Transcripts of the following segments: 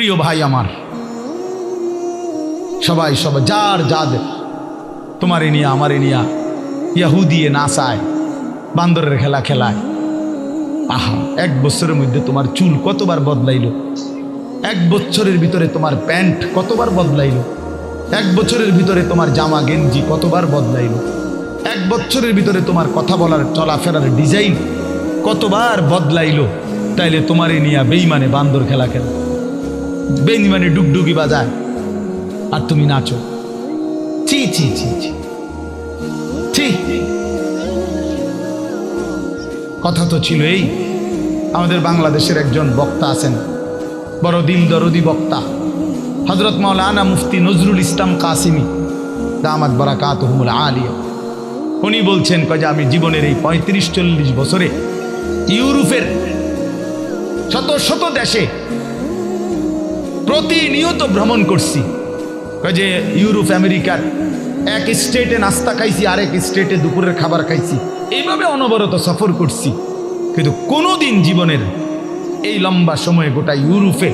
প্রিয় ভাই আমার, সবাই সবাই, যার যাদের তোমার নিয়া, আমার নিয়া ইয়াহুদিয়ে নাচায় বান্দরের খেলা খেলায়। আহা, এক বছরের মধ্যে তোমার চুল কতবার বদলাইলো? এক বছরের ভিতরে তোমার প্যান্ট কতবার বদলাইলো? এক বছরের ভিতরে তোমার জামা গেঞ্জি কতবার বদলাইলো? এক বছরের ভিতরে তোমার কথা বলার, চলাফেরার ডিজাইন কতবার বদলাইলো? তাইলে তোমারে নিয়া বেইমানে বান্দর খেলা খেলা। বেইমানে ডুগডুগি বাজায়। আর তুমি নাচো। ছি ছি ছি ছি। ছি। কথা তো ছিল এই আমাদের বাংলাদেশের একজন বক্তা আছেন। বড় দিল দরদি বক্তা। হজরত মাওলানা মুফতি নজরুল ইসলাম কাসিমি। দামাত বরাকাত হুমুল আলিয়া। উনি বলছেন যে আমি জীবনের এই পঁয়ত্রিশ চল্লিশ বছরে ইউরোপের শত শত দেশে প্রতিনিয়ত ভ্রমণ করছি। যে, ইউরোপ আমেরিকার এক স্টেটে নাস্তা খাইছি, আরেক স্টেটে দুপুরের খাবার খাইছি। এইভাবে অনবরত সফর করছি। কিন্তু কোনোদিন জীবনের এই লম্বা সময়ে গোটা ইউরোপে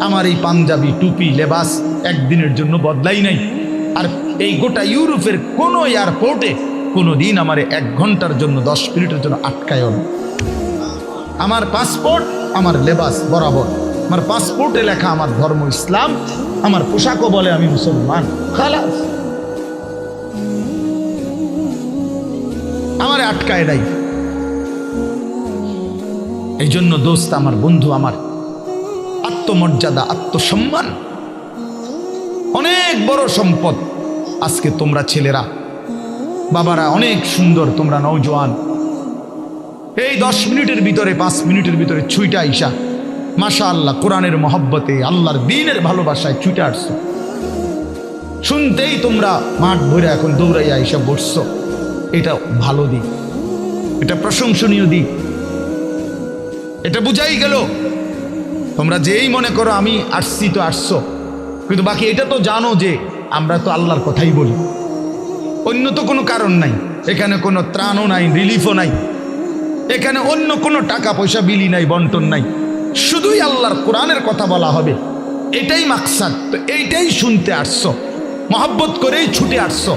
আমার এই পাঞ্জাবি, টুপি, লেবাস একদিনের জন্য বদলাই নাই। আর এই গোটা ইউরোপের কোনো এয়ারপোর্টে কোনো দিন আমার এক ঘণ্টার জন্য, দশ মিনিটের জন্য আটকায় না। আমার পাসপোর্ট, আমার লেবাস বরাবর। আমার পাসপোর্টে লেখা আমার ধর্ম ইসলাম, আমার পোশাকও বলে আমি মুসলমান। খালাস। আমার আটকায় নাই। এই জন্য দোস্ত, আমার বন্ধু, আমার আত্মমর্যাদা, আত্মসম্মান অনেক বড় সম্পদ। আজকে তোমরা ছেলেরা, বাবারা, অনেক সুন্দর, তোমরা নৌজওয়ান এই দশ মিনিটের ভিতরে, পাঁচ মিনিটের ভিতরে ছুইটা আইসা মাশা আল্লাহ কোরআনের মহব্বতে, আল্লাহর দিনের ভালোবাসায় ছুটে আসছো। শুনতেই তোমরা মাঠ ভরে এখন দৌড়াইয়া আইসা বসছো। এটা ভালো দিক। এটা প্রশংসনীয় দিক। এটা বুঝাই গেল, তোমরা যেই মনে করো আমি আসছি তো আসছো। কিন্তু বাকি এটা তো জানো যে, আমরা তো আল্লাহর কথাই বলি। অন্য তো কোনো কারণ নাই। এখানে কোনো ত্রাণও নাই রিলিফও নাই। এখানে অন্য কোনো টাকা পয়সা বিলি নাই, বন্টন নাই। শুধুই আল্লাহর কোরআনের কথা বলা হবে। এটাই মাকসাদ। তো এইটাই শুনতে আসছো। মহাব্বত করেই ছুটে আসছো।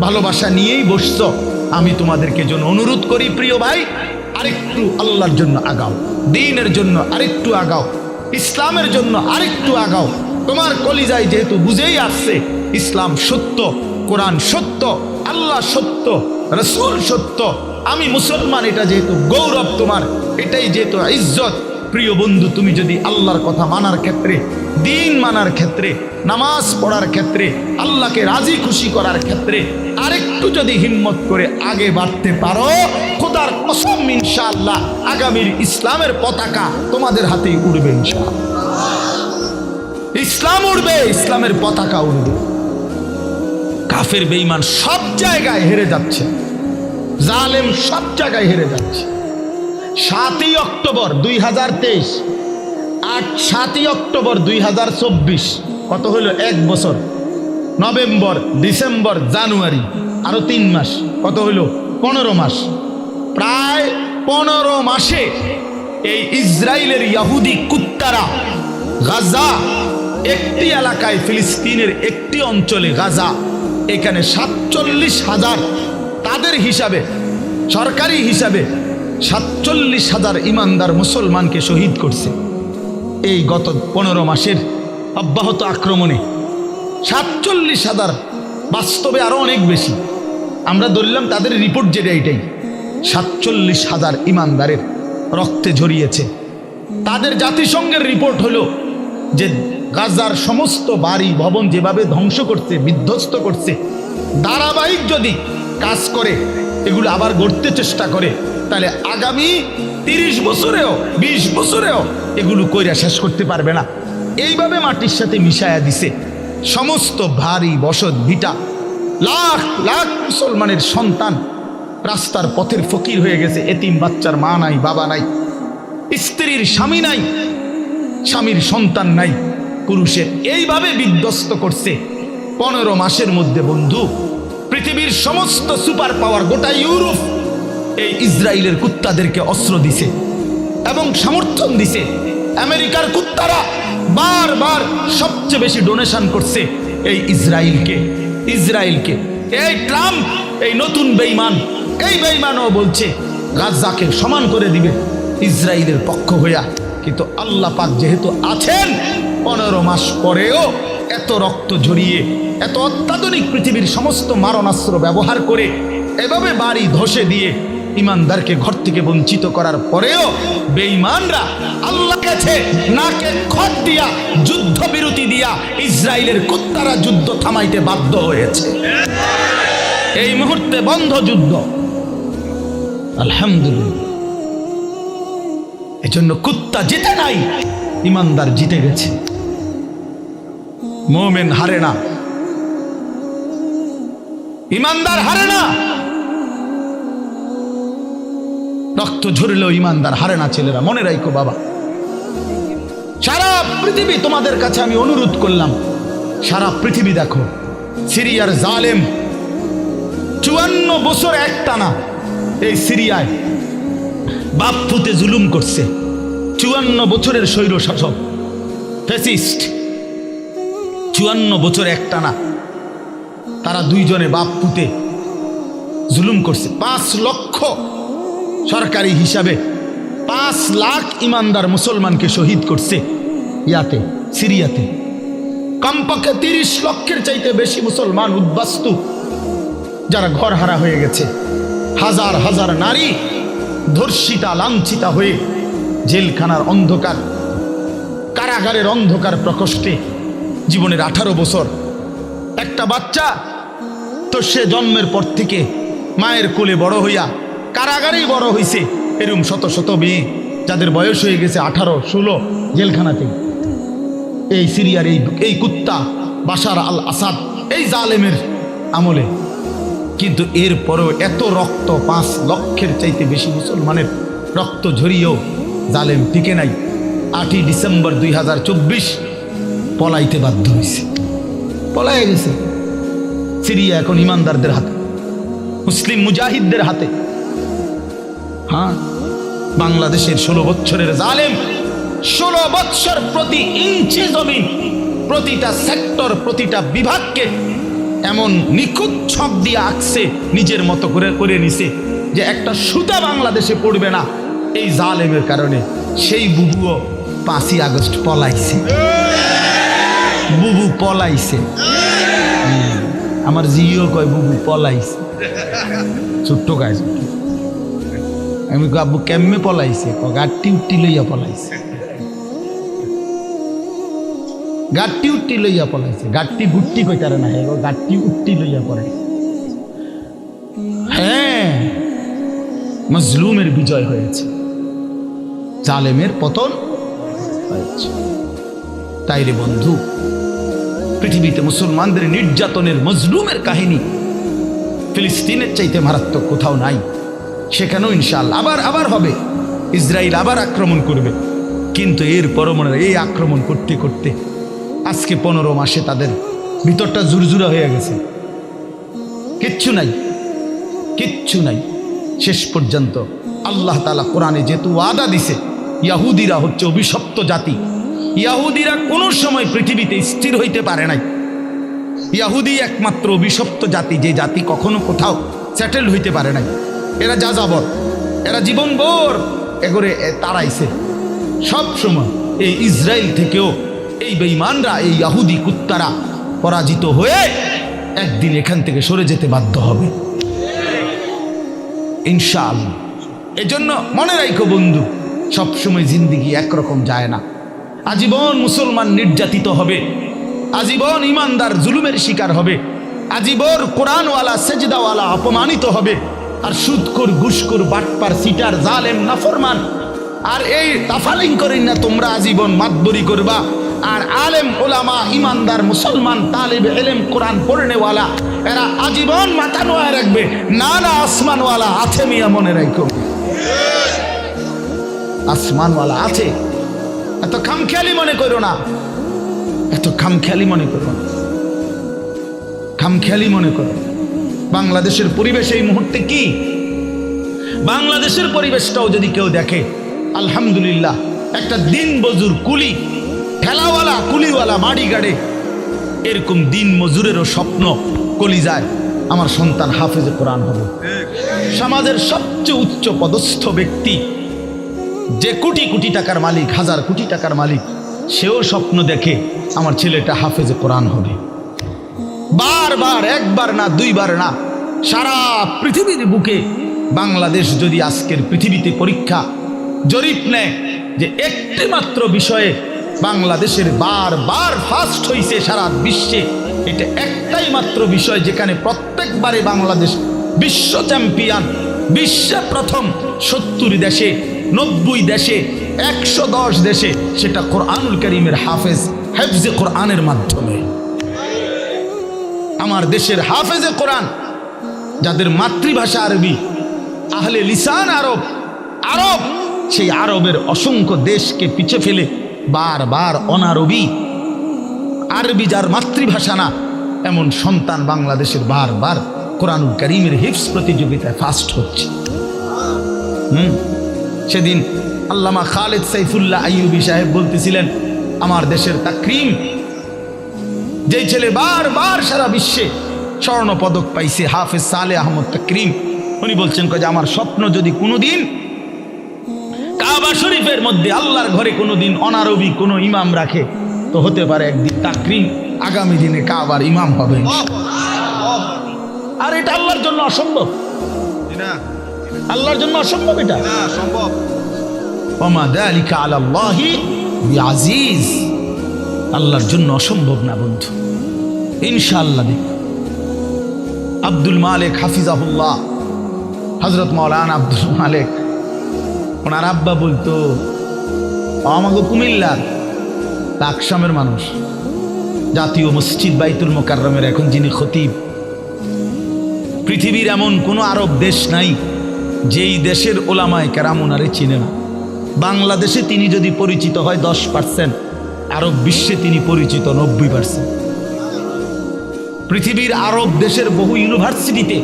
ভালোবাসা নিয়েই বসছো। আমি তোমাদেরকে জন্য অনুরোধ করি, প্রিয় ভাই, আরেকটু আল্লাহর জন্য আগাও। দিনের জন্য আরেকটু আগাও। ইসলামের জন্য আরেকটু আগাও। তোমার কলিজায় যেহেতু বুঝেই আসছে, ইসলাম সত্য, কোরআন সত্য, আল্লাহ সত্য, রসুল সত্য। আমি মুসলমান, এটা যেহেতু গৌরব তোমার, এটাই যেহেতু ইজ্জত। প্রিয় বন্ধু, তুমি যদি আল্লাহর কথা মানার ক্ষেত্রে, দিন মানার ক্ষেত্রে, নামাজ পড়ার ক্ষেত্রে, আল্লাহকে রাজি খুশি করার ক্ষেত্রে, আরেকটু যদি হিম্মত করে আগে বাড়তে পারো, খোদার কসম ইনশাআল্লাহ আগামীর ইসলামের পতাকা তোমাদের হাতেই উড়বে ইনশাআল্লাহ। ইসলাম উড়বে, ইসলামের পতাকা উড়বে। কাফের বেঈমান সব জায়গায় হেরে যাচ্ছে। জালেম সব জায়গায় হেরে যাচ্ছে। সাতই অক্টোবর দুই হাজার তেইশ। আট সাতই অক্টোবর দুই হাজার চব্বিশ। কত হলো এক বছর। November, December, January. আরও তিন মাস। কত হইল? পনেরো মাস। প্রায় পনেরো মাসে এই ইসরায়েলের ইয়াহুদি কুত্তারা গাজা, একটি এলাকায় ফিলিস্তিনের একটি অঞ্চলে গাজা, এখানে সাতচল্লিশ হাজার তাদের হিসাবে, সরকারি হিসাবে সাতচল্লিশ হাজার ইমানদার মুসলমানকে শহীদ করছে। এই গত পনেরো মাসের অব্যাহত আক্রমণে সাতচল্লিশ হাজার বাস্তবে আরও অনেক বেশি। আমরা ধরলাম তাদের রিপোর্ট যেটা এটাই। সাতচল্লিশ হাজার ইমানদারের রক্তে ঝরিয়েছে। তাদের জাতিসংঘের রিপোর্ট হলো যে গাজার সমস্ত বাড়ি, ভবন যেভাবে ধ্বংস করছে, বিধ্বস্ত করছে, ধারাবাহিক যদি কাজ করে, এগুলো আবার গড়তে চেষ্টা করে তাহলে আগামী তিরিশ বছরেও ২০ বছরেও এগুলো কইরা শেষ করতে পারবে না। এইভাবে মাটির সাথে মিশায়া দিছে সমস্ত ভারী বসত ভিটা। লাখ লাখ মুসলমানের সন্তান রাস্তার পথের ফকির হয়ে গেছে, এতিম বাচ্চার মা নাই, বাবা নাই, স্ত্রীর স্বামী নাই, স্বামীর সন্তান নাই, পুরুষের। এইভাবে বিধ্বস্ত করছে পনেরো মাসের মধ্যে, বন্ধু, পৃথিবীর সমস্ত সুপার পাওয়ার গোটা ইউরোপ। এই ইসরায়েলের কুত্তাদেরকে অস্ত্র দিছে এবং সমর্থন দিছে। আমেরিকার কুত্তারা বারবার সবচেয়ে বেশি ডোনেশন করছে এই ইসরায়েলকে ইসরায়েলকে। এই ট্রাম্প, এই নতুন বেইমান, এই বেইমানও বলছে গাজাকে সমান করে দিবে ইসরায়েলের পক্ষ হইয়া। কিন্তু আল্লাহ পাক যেহেতু আছেন, পনেরো মাস পরেও এত রক্ত ঝরিয়ে, এত অত্যাধুনিক পৃথিবীর সমস্ত মারণাস্ত্র ব্যবহার করে এভাবে বাড়ি ধসে দিয়ে ইমানদারকে ঘর থেকে বঞ্চিত করার পরেও বেঈমানরা আল্লাহ কাছে নাকে খত দিয়া যুদ্ধ বিরতি দিয়া ইসরায়েলের কুত্তারা যুদ্ধ থামাইতে বাধ্য হয়েছে। এই মুহূর্তে বন্ধ যুদ্ধ। আলহামদুলিল্লাহ। এজন্য কুত্তা জিতে নাই, ইমানদার জিতে গেছে। মোমেন হারে না। ইমানদার হারে না। রক্ত ঝরলেও ইমানদার, হারে না ছেলেরা, মনে রাখো বাবা। সারা পৃথিবী তোমাদের কাছে আমি অনুরোধ করলাম, সারা পৃথিবী দেখো, সিরিয়ার জালেম, চুয়ান্ন বছর একটানা এই সিরিয়ায় বাপ ফুতে জুলুম করছে, চুয়ান্ন বছরের স্বৈর শাসক ফেসিস্ট চুয়ান্ন বছর একটানা তারা দুইজনে বাপ পুতে জুলুম করছে, পাঁচ লক্ষ সরকারি হিসাবে পাঁচ লাখ ইমানদার মুসলমানকে শহীদ করছে ইয়াতে, সিরিয়াতে। কমপক্ষে তিরিশ লক্ষের চাইতে বেশি মুসলমান উদ্বাস্তু, যারা ঘর হারা হয়ে গেছে। হাজার হাজার নারী ধর্ষিতা, লাঞ্ছিতা হয়ে জেলখানার অন্ধকার, কারাগারের অন্ধকার প্রকোষ্ঠে জীবনের আঠারো বছর। একটা বাচ্চা তো সে জন্মের পর থেকে মায়ের কোলে বড় হইয়া কারাগারেই বড় হইছে। এরম শত শত মেয়ে, যাদের বয়স হয়ে গেছে আঠারো, ষোলো, জেলখানাতে। এই সিরিয়ার এই এই কুত্তা বাসার আল আসাদ, এই জালেমের আমলে। কিন্তু এরপরও এত রক্ত, পাঁচ লক্ষের চাইতে বেশি মুসলমানের রক্ত ঝরিয়েও জালেম টিকে নাই। আটই ডিসেম্বর দুই হাজার চব্বিশ পলাইতে বাধ্য হয়েছে পলাই গেছে। সিরিয়া এখন ইমানদারদের হাতে, মুসলিম মুজাহিদদের হাতে। বাংলাদেশের ষোলো বছরের জালেম, ষোলো বৎসর প্রতি ইঞ্চি জমি প্রতিটা সেক্টর, প্রতিটা বিভাগকে এমন নিখুঁত ছক দিয়ে আঁকছে, নিজের মতো করে করে নিছে যে একটা সুতা বাংলাদেশে পড়বে না। এই জালেমের কারণে সেই বুবুও পাঁচই আগস্ট পলাইছে। বুবু পলাইছে। আমার জিও কয়, বুবু পলাইছে। ছোট্ট গাছ আমি আব্বু কেমনে পলাইছে? ক গাট্টি উট্টি লইয়া পলাইছে। গাট্টি উট্টি লইয়া পলাইছে। গাট্টি গুট্টি কইতারে না, হে গাট্টি উট্টি লইয়া পলাইছে হ্যাঁ মজলুমের বিজয় হয়েছে। জালেমের পতন হয়েছে। তাই রে বন্ধু, পৃথিবীতে মুসলমানদের নির্যাতনের মজলুমের কাহিনী ফিলিস্তিনের চাইতে মারাত্মক কোথাও নাই। সেখানেও ইনশাল্লাহ আবার আবার হবে। ইসরায়েল আবার আক্রমণ করবে। কিন্তু এর পরমনে এই আক্রমণ করতে করতে আজকে পনেরো মাসে তাদের ভিতরটা জুরজুরা হয়ে গেছে। কিচ্ছু নাই। কিচ্ছু নাই। শেষ পর্যন্ত আল্লাহ তালা কোরআনে যেহেতু ওয়াদা দিছে, ইয়াহুদিরা হচ্ছে অভিশপ্ত জাতি। ইয়াহুদিরা কোনো সময় পৃথিবীতে স্থির হইতে পারে নাই। ইয়াহুদি একমাত্র অভিশপ্ত জাতি, যে জাতি কখনো কোথাও সেটেল হইতে পারে নাই। এরা যা যাবর এরা জীবন বোর এগরে এ তাড়াইছে সব সময় এই ইসরায়েল থেকেও এই বেঈমানরা, এই ইয়াহুদি কুত্তারা পরাজিত হয়ে একদিন এখান থেকে সরে যেতে বাধ্য হবে। ইনশাল এজন্য মনে রাখো বন্ধু সবসময় জিন্দিগি একরকম যায় না। আজীবন মুসলমান নির্যাতিত হবে। আজীবন ইমানদার জুলুমের শিকার হবে। আজীবন কোরআনওয়ালা, সেজদাওয়ালা অপমানিত হবে। আর সুদকুর ঘুষকুর, বাটপার, সিটার, জালেম, নাফরমান। আর এই তাফালিং করেন না, তোমরা আজীবন মাতবরি করবা। আর আলেম, ওলামা, ইমানদার, মুসলমান, তালিব, এলেম, কোরআন পড়নেওয়ালা, এরা আজীবন মাথা নোয়া রাখবে। না না আসমানওয়ালা আছে মিয়া, মনে রাখো। আসমানওয়ালা আছে। এত খামখেয়ালি মনে করো না। এত খামখেয়ালি মনে করো না। খামখেয়ালি মনে করো বাংলাদেশের পরিবেশ এই মুহূর্তে কি? বাংলাদেশের পরিবেশটাও যদি কেউ দেখে, আলহামদুলিল্লাহ, একটা দিন বজুর কুলি, ঠেলাওয়ালা, কুলিওয়ালা মাড়ি গাড়ে এরকম দিন মজুরেরও স্বপ্ন কলি যায় আমার সন্তান হাফেজে কোরআন হবে। সমাজের সবচেয়ে উচ্চ পদস্থ ব্যক্তি, যে কোটি কোটি টাকার মালিক, হাজার কোটি টাকার মালিক, সেও স্বপ্ন দেখে আমার ছেলেটা হাফেজে কোরআন হবে। বারবার, একবার না, দুইবার না, সারা পৃথিবীর বুকে বাংলাদেশ যদি আজকের পৃথিবীতে পরীক্ষা, জরিপ নেয় যে একটি মাত্র বিষয়ে বাংলাদেশের বারবার ফার্স্ট হইছে সারা বিশ্বে, এটা একটাই মাত্র বিষয় যেখানে প্রত্যেকবারে বাংলাদেশ বিশ্ব চ্যাম্পিয়ন, বিশ্বে প্রথম সত্তর দেশে, নব্বই দেশে, একশো দশ দেশে, সেটা কোরআনুল করিমের হাফেজ, হেফজে কোরআনের মাধ্যমে। আমার দেশের হাফেজে কোরআন, যাদের মাতৃভাষা আরবি, আহলে লিসান আরব আরব, সেই আরবের অসংখ্য দেশকে পিছে ফেলে বারবার অনারবি। আরবি যার মাতৃভাষা না, এমন সন্তান বাংলাদেশের বারবার কোরআনুল করিমের হিফস প্রতিযোগিতায় ফার্স্ট হচ্ছে। হুম? সেদিন আল্লামা খালেদ সাইফুল্লাহ আইয়ুবি সাহেব বলতেছিলেন, আমার দেশের তাকরিম যেই ছেলে বারবার সারা বিশ্বে স্বর্ণ পদক পাইছে হাফেজ সালে আহমদ তাকরিম। উনি বলছেন যে আমার স্বপ্ন যদি কোনোদিন কাবা শরীফের মধ্যে আল্লাহর ঘরে কোনোদিন অনারবি কোনো ইমাম রাখে তো হতে পারে একদিন তাকরিম আগামী দিনে কাবার ইমাম হবে। আর এটা আল্লাহর জন্য অসম্ভব। আল্লাহর জন্য অসম্ভব এটা। সম্ভব ওমা দালিকা আলাল্লাহি বিআজিজ। আল্লাহর জন্য অসম্ভব না, বন্ধু। ইনশাআল্লাহ আব্দুল মালিক হাফিজাহুল্লাহ হজরত মৌলানা আব্দুল মালিক, ওনার আব্বা বলতো আমাকে কুমিল্লার লাকসামের মানুষ, জাতীয় মসজিদ বাইতুল মোকাররমের এখন যিনি খতিব, পৃথিবীর এমন কোনো আরব দেশ নাই, যেই দেশের ওলামায় কেরাম ওনারে চিনে না। বাংলাদেশে তিনি যদি পরিচিত হয় দশ পার্সেন্ট আরব বিশ্বে তিনি পরিচিত নব্বই পার্সেন্ট পৃথিবীর আরব দেশের বহু ইউনিভার্সিটিতে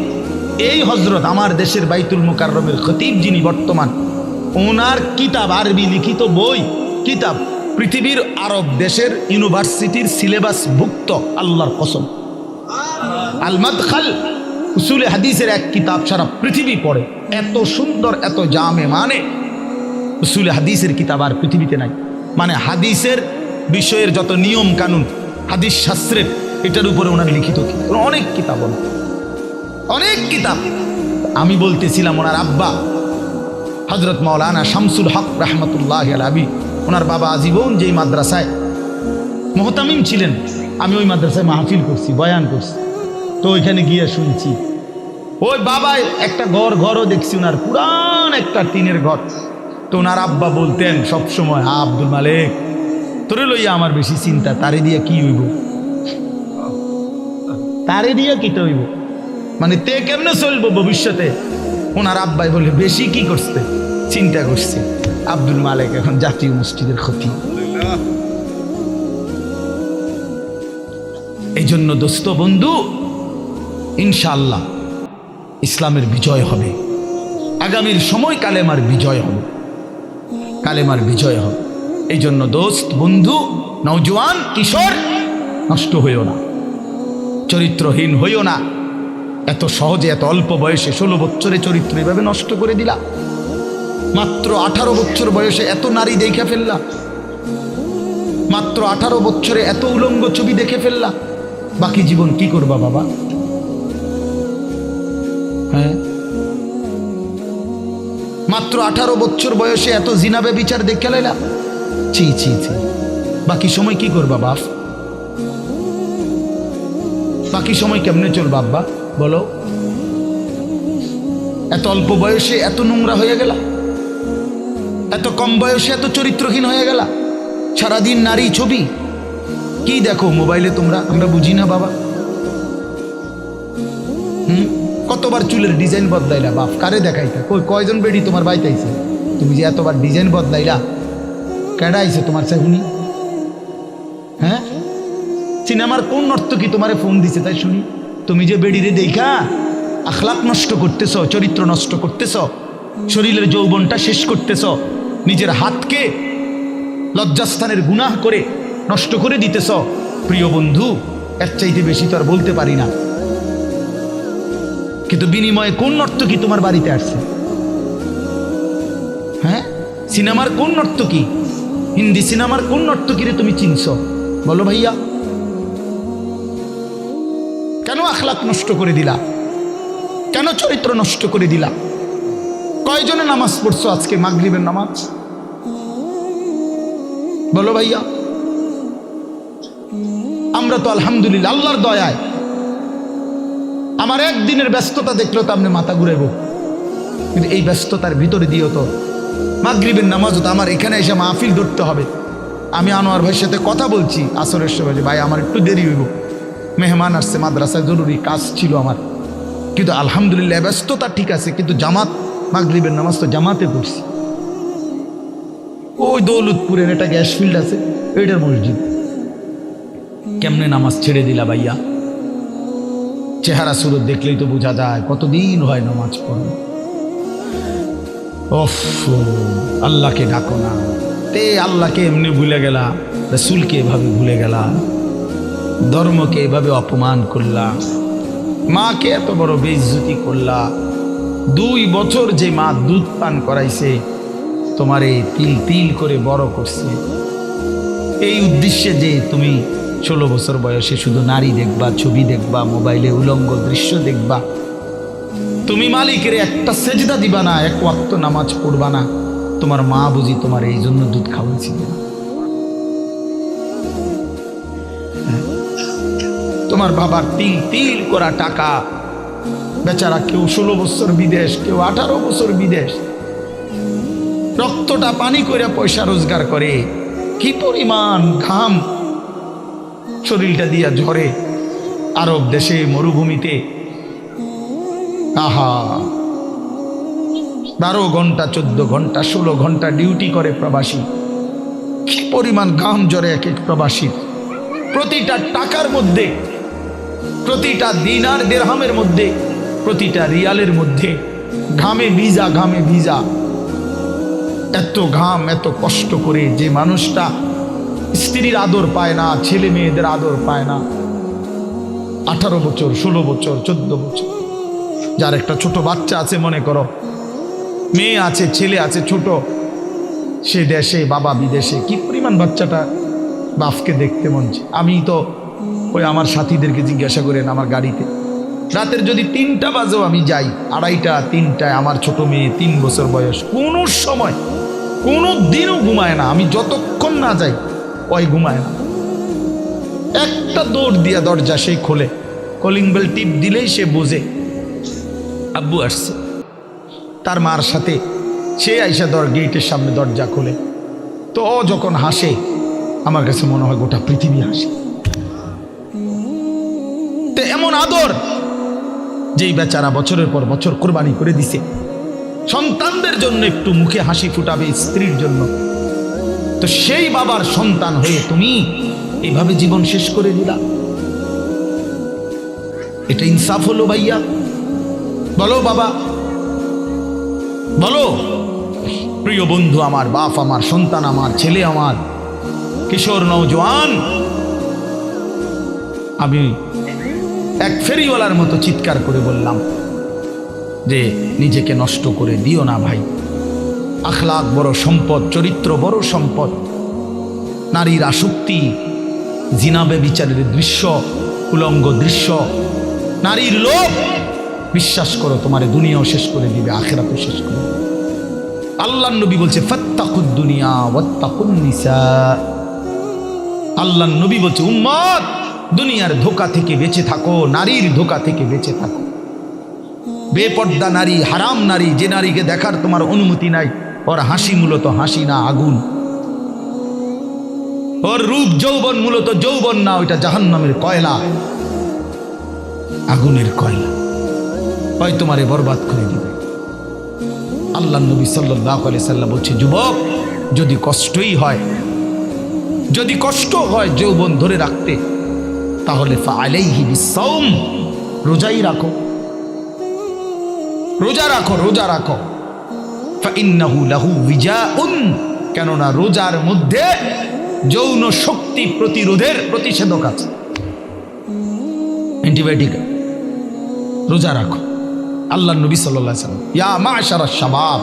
এই হজরত আমার দেশের বাইতুল মোকাররমের খতিব যিনি বর্তমান, ওনার কিতাব আরবি লিখিত বই, কিতাব পৃথিবীর আরব দেশের ইউনিভার্সিটির সিলেবাস ভুক্ত, আল্লাহর কসম। আলমাদ খাল উসুলে হাদিসের এক কিতাব সারা পৃথিবী পড়ে, এত সুন্দর, এত জামে মানে উসুলে হাদিসের কিতাব আর পৃথিবীতে নাই। মানে হাদিসের বিষয়ের যত নিয়ম কানুন, হাদিস শাস্ত্রের এটার উপরে ওনার লিখিত অনেক কিতাব। অনেক কিতাব। আমি বলতেছিলাম ওনার আব্বা হজরত মৌলানা শামসুল হক রহমতুল্লাহ আবি, ওনার বাবা আজীবন যেই মাদ্রাসায় মোহতামিম ছিলেন, আমি ওই মাদ্রাসায় মাহফিল করছি, বয়ান করছি। তো ওইখানে গিয়ে শুনছি, ওই বাবাই একটা ঘর, ঘরও দেখছি ওনার, পুরান একটা টিনের ঘর। তো ওনার আব্বা বলতেন সবসময় হা আব্দুল মালিক তোরে লইয়া আমার বেশি চিন্তা, তারে দিয়া কি হইব? তারে দিয়া কি হইব? মানে তে কেমনে চলবো ভবিষ্যতে? ওনার আব্বাই বলে, বেশি কি করছে? চিন্তা করছে। আব্দুল মালিক এখন জাতীয় মসজিদের ক্ষতি এই জন্য দোস্ত বন্ধু ইনশাল্লাহ ইসলামের বিজয় হবে। আগামীর সময় কালেমার বিজয় হবে। কালেমার বিজয় হবে। এই জন্য দোস্ত, বন্ধু নৌজওয়ান কিশোর, নষ্ট হইও না। চরিত্রহীন হইও না। এত সহজে, এত অল্প বয়সে ষোলো বছরে চরিত্র এভাবে নষ্ট করে দিলা। মাত্র আঠারো বছর বয়সে এত নারী দেখে ফেললা। মাত্র আঠারো বছরে এত উলঙ্গ ছবি দেখে ফেললা। বাকি জীবন কি করবা বাবা? হ্যাঁ? মাত্র আঠারো বছর বয়সে এত জিনাবে বিচার দেখে লাইলা। ছি ছি ছি বাকি সময় কি করবা, বাপ? বাকি সময় কেমনে চলবা, আব্বা? বলো। এত অল্প বয়সে এত নোংরা হয়ে গেলা? এত কম বয়সে এত চরিত্রহীন হয়ে গেলা? সারাদিন নারী ছবি? কি দেখো মোবাইলে তোমরা? আমরা বুঝি না, বাবা। হুম? কতবার চুলের ডিজাইন বদলাইলা, বাপ? কারে দেখাইতা? কই, কয়জন বেডি তোমার বাইতাইছে তুমি যে এতবার ডিজাইন বদলাইলা কেডা আইছে তোমার সেগুনি হ্যাঁ? সিনেমার কোন নর্তকী তোমারে ফোন দিছে তাই শুনি? তুমি যে বেডিরে দেখা আখলাক নষ্ট করতেছ, চরিত্র নষ্ট করতেছ, শরীরের যৌবনটা শেষ করতেছ, নিজের হাতকে লজ্জাস্থানের গুনাহ করে নষ্ট করে দিতেছ, প্রিয় বন্ধু, এর চাইতে বেশি তো আর বলতে পারি না। কিন্তু বিনিময়ে কোন নর্তকী তোমার বাড়িতে আসছে? হ্যাঁ? সিনেমার কোন নর্তকী হিন্দি সিনেমার কোন নর্তকীরে তুমি চিনছ? বলো ভাইয়া। কেন আখলাক নষ্ট করে দিলা? কেন চরিত্র নষ্ট করে দিলা? কয়জনে নামাজ পড়ছো আজকে মাগরিবের নামাজ? বলো ভাইয়া। আমরা তো আলহামদুলিল্লাহ আল্লাহর দয়ায়। আমার একদিনের ব্যস্ততা দেখল তো আপনি মাথা ঘুরাইব। কিন্তু এই ব্যস্ততার ভিতরে দিও তো। মাগরিবের নামাজও তো আমার এখানে এসে মাহফিল ধরতে হবে। আমি আনোয়ার ভাইয়ের সাথে কথা বলছি, আসরের সময় ভাই, আমার একটু দেরি হইব। মেহমান আসছে, মাদ্রাসায় জরুরি কাজ ছিল আমার। কিন্তু আলহামদুলিল্লাহ, ব্যস্ততা ঠিক আছে, কিন্তু জামাত, মাগরিবের নামাজ তো জামাতে পড়ছি। ওই দৌলতপুরের একটা গ্যাস ফিল্ড আছে, ওইটার মসজিদ। কেমনে নামাজ ছেড়ে দিলা ভাইয়া? চেহারা সুরত দেখলেই তো বোঝা যায়, কতদিন হয় নামাজ পড়ো। আল্লাহকে ডাকো না। তে আল্লাহকে এমনি ভুলে গেলা, রসুলকে এভাবে ভুলে গেলা, ধর্মকে এভাবে অপমান করলা, মাকে এত বড় বেইজ্জতি করলা, দুই বছর যে মা দুধ পান করাইছে, তোমারে তিল তিল করে বড় করছে। এই উদ্দেশ্যে যে তুমি ষোলো বছর বয়সে শুধু নারী দেখবা, ছবি দেখবা, মোবাইলে উলঙ্গ দৃশ্য দেখবা তুমি মালিকের একটা সেজদা দিবা না, এক ওয়াক্ত নামাজ পড়বা না। তোমার মা বুঝি তোমার এই জন্য দুধ খাওয়াইছিল হ্যাঁ? তোমার বাবার তিল তিল করা টাকা। বেচারা কেউ ষোলো বছর বিদেশ, কেউ আঠারো বছর বিদেশ। রক্তটা পানি করে পয়সা রোজগার করে। কি পরিমাণ ঘাম। শরীরটা দিয়া ঝরে। আরব দেশে মরুভূমিতে আহা। বারো ঘণ্টা, চোদ্দ ঘণ্টা, ষোলো ঘণ্টা ডিউটি করে প্রবাসী। কি পরিমাণ ঘাম জ্বরে এক এক প্রবাসী। প্রতিটা টাকার মধ্যে, প্রতিটা দিনার দেড়হামের মধ্যে, প্রতিটা রিয়ালের মধ্যে, ঘামে ভিজা ঘামে ভিজা। এত ঘাম, এত কষ্ট করে যে মানুষটা স্ত্রীর আদর পায় না, ছেলে মেয়েদের আদর পায় না। আঠারো বছর, ষোলো বছর, চোদ্দ বছর। যার একটা ছোট বাচ্চা আছে, মনে করো। মেয়ে আছে, ছেলে আছে, ছোট। সে দেশে, বাবা বিদেশে, কি পরিমাণ বাচ্চাটা বাপকে দেখতে মন আমি তো ওই আমার সাথীদেরকে জিজ্ঞাসা করেন আমার গাড়িতে। রাতের যদি তিনটা বাজেও আমি যাই, আড়াইটা, তিনটায় আমার ছোট মেয়ে তিন বছর বয়স, কোনো সময়, কোনো দিনও ঘুমায় না। আমি যতক্ষণ না যাই, ওই ঘুমায় না। একটা দৌড় দিয়া দরজা সেই খোলে। কলিং বেল টিপ দিলেই সে বোঝে আব্বু আসছে। তার মার সাথে সে আইসা দর গেটের সামনে দরজা খোলে। তো ও যখন হাসে, আমার কাছে মনে হয় গোটা পৃথিবী হাসে। তো এমন আদর যেই বেচারা বছরের পর বছর কোরবানি করে দিছে। সন্তানদের জন্য একটু মুখে হাসি ফুটাবে স্ত্রীর জন্য। তো সেই বাবার সন্তান হয়ে তুমি এইভাবে জীবন শেষ করে দিলা। এটা ইনসাফ হলো ভাইয়া। বলো বাবা। বলো। প্রিয় বন্ধু, আমার বাপ, আমার সন্তান, আমার ছেলে, আমার কিশোর নৌজওয়ান আমি এক ফেরিওয়ালার মতো চিৎকার করে বললাম যে, নিজেকে নষ্ট করে দিও না ভাই। আখলাক বড় সম্পদ, চরিত্র বড় সম্পদ, নারীর আসক্তি জিনাবে বিচারের দৃশ্য, উলঙ্গ দৃশ্য, নারীর লোভ বিশ্বাস করো, তোমার দুনিয়াও শেষ করে দিবে, আখেরাতও শেষ করে দিবে। আল্লাহ নবী বলছে, ফত্তাকুদ দুনিয়া ওয়াত্তাকুন নিসা। আল্লাহ নবী বলছে, উম্মত, দুনিয়ার ধোকা থেকে বেঁচে থাকো, নারীর ধোকা থেকে বেঁচে থাকো। বেপর্দা নারী, হারাম নারী, যে নারীকে দেখার তোমার অনুমতি নাই, ওর হাসি মূলত হাসি না আগুন। ওর রূপ যৌবন মূলত যৌবন না, ওইটা জাহান্নামের কয়লা। আগুনের কয়লা। হয় তোমারে বরবাদ করে দিবে। আল্লাহ নবী সাল্লাহ সাল্লাম বলছে, যুবক, যদি কষ্টই হয়, যদি কষ্ট হয় যৌবন ধরে রাখতে, তাহলে রোজাই রাখো। রোজা রাখো রোজা রাখো। লাহু বিজাউন কেননা রোজার মধ্যে যৌন শক্তি প্রতিরোধের প্রতিষেধক আছে। অ্যান্টিবায়োটিক রোজা রাখো। আল্লাহ নবী সাল্লাম, ইয়া মা সারা শাবাব।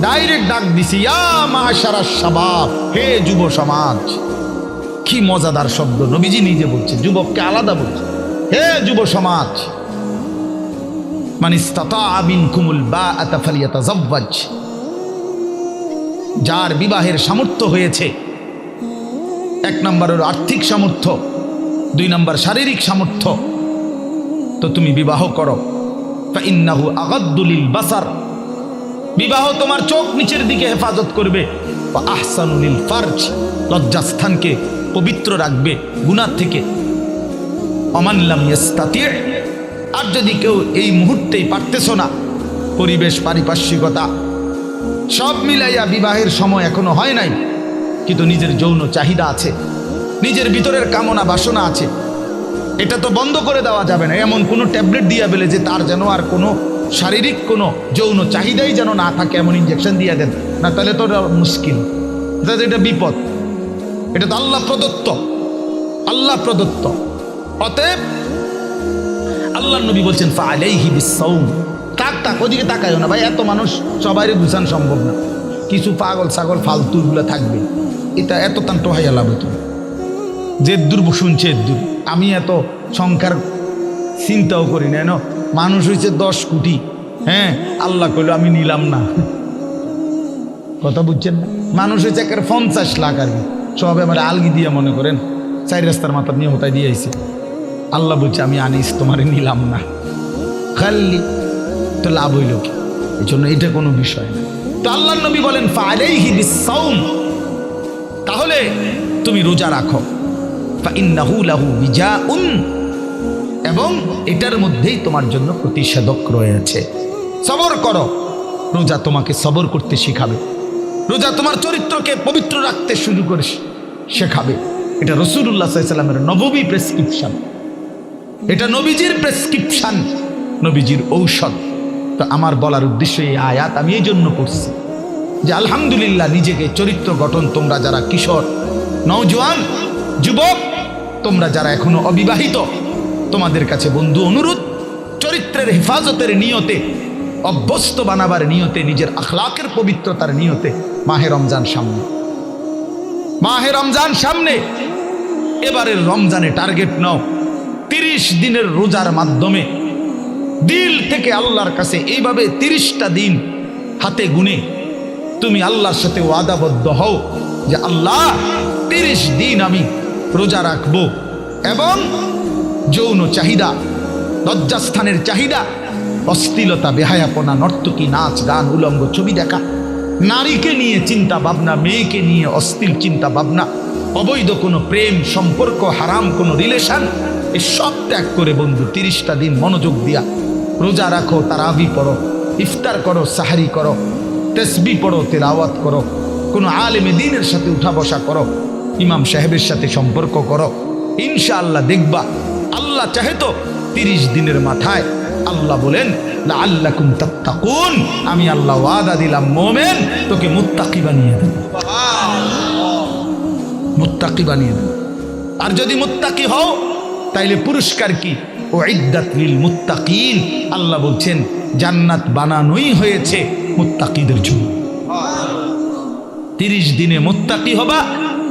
ডাইরেক্ট ডাক দিছি, ইয়া মা সারা শাবাব, হে যুব সমাজ, কি মজাদার শব্দ, নবীজি নিজে বলছে, যুবককে আলাদা বলছে, হে যুব সমাজ জব্বাজ যার বিবাহের সামর্থ্য হয়েছে, এক নম্বরের আর্থিক সামর্থ্য, দুই নম্বর শারীরিক সামর্থ্য, তো তুমি বিবাহ করো। বাসার। বিবাহ তোমার চোখ নিচের দিকে হেফাজত করবে। আহসানুলিল ফার্জ, লজ্জাস্থানকে পবিত্র রাখবে গুনার থেকে। অমানলাম ইস্তাতি আর যদি কেউ এই মুহূর্তেই পারতেছো না, পরিবেশ পারিপার্শ্বিকতা, সব মিলাইয়া বিবাহের সময় এখনও হয় নাই, কিন্তু নিজের যৌন চাহিদা আছে, নিজের ভিতরের কামনা বাসনা আছে এটা তো বন্ধ করে দেওয়া যাবে না। এমন কোনো ট্যাবলেট দিয়া বেলে যে তার যেন আর কোনো শারীরিক কোনো যৌন চাহিদাই যেন না থাকে, এমন ইঞ্জেকশন দিয়ে দেন। না, তাহলে তো মুশকিল। তাহলে এটা বিপদ। এটা তো আল্লাহ প্রদত্ত। আল্লাহ প্রদত্ত। অতএব আল্লাহ নবী বলছেন তাক তাক, ওদিকে তাকায়ও না। ভাই, এত মানুষ সবাইরে গুছান সম্ভব না। কিছু পাগল ছাগল ফালতুগুলো থাকবে। এটা এত তান টোহাইয়া লাভ তুমি যে দূর শুনছে দূর। আমি এত সংখ্যার চিন্তাও করি না, এনো? মানুষ হয়েছে দশ কোটি হ্যাঁ? আল্লাহ কইল আমি নিলাম না। কথা বুঝছেন না? মানুষ হয়েছে একের পঞ্চাশ লাখ আর কি। সব আমার আলগি দিয়ে মনে করেন চাই রাস্তার মাথা নিয়ে হতায় দিয়ে আইছে। আল্লাহ বলছে, আমি আনিস, তোমারে নিলাম না। খাল্লি তো লাভ হইল কি? এই জন্য এটা কোনো বিষয় না। তো আল্লাহ নবী বলেন ফালাইহি বিসাউম তাহলে তুমি রোজা রাখো। এবং এটার মধ্যেই তোমার জন্য প্রতিষেধক রয়েছে। সবর করো। রোজা তোমাকে সবর করতে শিখাবে। রোজা তোমার চরিত্রকে পবিত্র রাখতে শুরু করে শেখাবে। এটা রসুল্লাহ সাল্লামের নববী প্রেসক্রিপশন। এটা নবীজির প্রেসক্রিপশন, নবীজির ঔষধ। তো আমার বলার উদ্দেশ্য এই আয়াত আমি এই জন্য করছি যে আলহামদুলিল্লাহ নিজেকে চরিত্র গঠন তোমরা যারা কিশোর, নওজোয়ান, যুবক তোমরা যারা এখনও অবিবাহিত, তোমাদের কাছে বন্ধু অনুরোধ, চরিত্রের হেফাজতের নিয়তে, অভ্যস্ত বানাবার নিয়তে, নিজের আখলাকের পবিত্রতার নিয়তে, মাহে রমজান সামনে। মাহে রমজান সামনে। এবারের রমজানে টার্গেট নাও। তিরিশ দিনের রোজার মাধ্যমে দিল থেকে আল্লাহর কাছে এইভাবে তিরিশটা দিন হাতে গুনে তুমি আল্লাহর সাথে ওয়াদাবদ্ধ হও যে আল্লাহ, তিরিশ দিন আমি রোজা রাখব। এবং যৌন চাহিদা, লজ্জাস্থানের চাহিদা, অশ্লীলতা, বেহায়াপনা, নর্তকী, নাচ, গান, উলঙ্গ, ছবি দেখা, নারীকে নিয়ে চিন্তা ভাবনা, মেয়েকে নিয়ে অস্থির চিন্তা ভাবনা, অবৈধ কোনো প্রেম, সম্পর্ক, হারাম কোনো রিলেশন সব ত্যাগ করে বন্ধু, তিরিশটা দিন মনোযোগ দিয়া, রোজা রাখো, তারাবি পড়ো, ইফতার করো, সাহারি করো, তেসবি পড়ো, তেলাওয়াত করো, কোনো আলেমে দিনের সাথে উঠা বসা করো ইমাম সাহেবের সাথে সম্পর্ক করো। ইনশাআল্লাহ দেখবা, আল্লাহ চাহে তো তিরিশ দিনের মাথায় আল্লাহ বলেন আল্লাহ তাত্তাকুন। আমি আল্লাহ ওয়াদা দিলাম, মোমেন, তোকে মুত্তাকি বানিয়ে দেব। মুত্তাকি বানিয়ে দেব। আর যদি মুত্তাকি হও, তাইলে পুরস্কার কি? ও ইদ্দাতলিল মুত্তাকিন। আল্লাহ বলছেন, জান্নাত বানানোই হয়েছে মুত্তাকিদের জন্য। তিরিশ দিনে মুত্তাকি হবা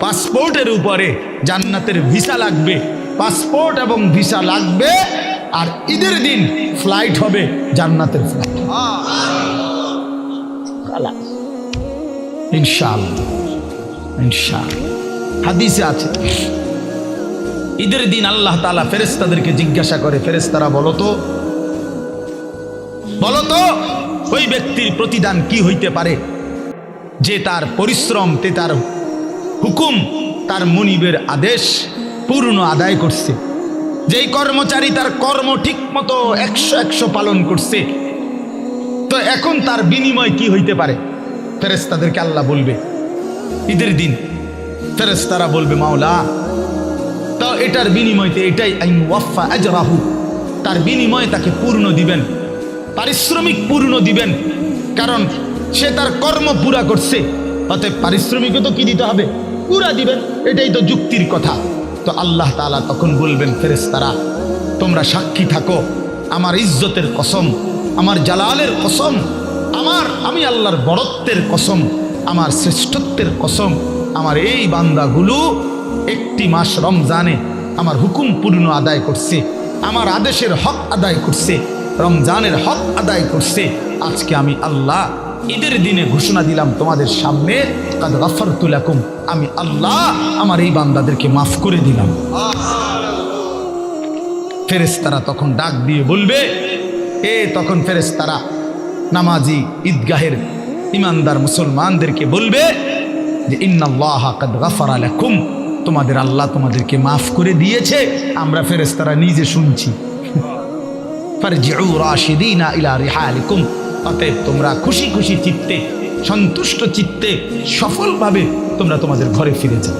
পাসপোর্টের উপরে জান্নাতের ভিসা লাগবে। পাসপোর্ট এবং ভিসা লাগবে আর ঈদের দিন ফ্লাইট হবে জান্নাতের ফ্লাইট। ইনশাআল্লাহ। ইনশাআল্লাহ। হাদিসে আছে। ঈদের দিন আল্লাহ তালা ফেরেস্তাদেরকে জিজ্ঞাসা করে ফেরেস্তারা বলো তো বলো তো, ওই ব্যক্তির প্রতিদান কি হইতে পারে? যে তার পরিশ্রম তে তার হুকুম তার মনিবের আদেশ পূর্ণ আদায় করছে। যেই কর্মচারী তার কর্ম ঠিক মতো একশো একশো পালন করছে, তো এখন তার বিনিময় কি হইতে পারে? ফেরেস্তাদেরকে আল্লাহ বলবে, ঈদের দিন ফেরেস্তারা বলবে, মাওলা, তো এটার বিনিময়তে এটাই আইন ওয়াফা আজরাহু। তার বিনিময়ে তাকে পূর্ণ দিবেন, পারিশ্রমিক পূর্ণ দিবেন, কারণ সে তার কর্ম পুরা করছে। অতএব পারিশ্রমিকও তো কি দিতে হবে? পুরা দিবেন, এটাই তো যুক্তির কথা। তো আল্লাহ তাআলা তখন বলবেন ফেরেস্তারা তোমরা সাক্ষী থাকো, আমার ইজ্জতের কসম, আমার জালালের কসম, আমার, আমি আল্লাহর বড়ত্বের কসম, আমার শ্রেষ্ঠত্বের কসম, আমার এই বান্দাগুলো একটি মাস রমজানে আমার হুকুম পূর্ণ আদায় করছে, আমার আদেশের হক আদায় করছে, রমজানের হক আদায় করছে, আজকে আমি আল্লাহ ঈদের দিনে ঘোষণা দিলাম তোমাদের সামনে আমি আল্লাহ আমার এই বান্দাদেরকে মাফ করে দিলাম। ফেরেস্তারা তখন ডাক দিয়ে বলবে, এ তখন ফেরেস্তারা নামাজি ঈদগাহের ইমানদার মুসলমানদেরকে বলবে যে, ইন্নাল্লাহ কাদ গাফারা লাকুম। তোমাদের আল্লাহ তোমাদেরকে মাফ করে দিয়েছে, আমরা ফেরেস্তারা নিজে শুনছি। ফারজিউ রাশিদিনা ইলা রিহালিকুম। অতএব তোমরা খুশি খুশি চিত্তে সন্তুষ্ট চিত্তে সফলভাবে তোমরা তোমাদের ঘরে ফিরে যাও।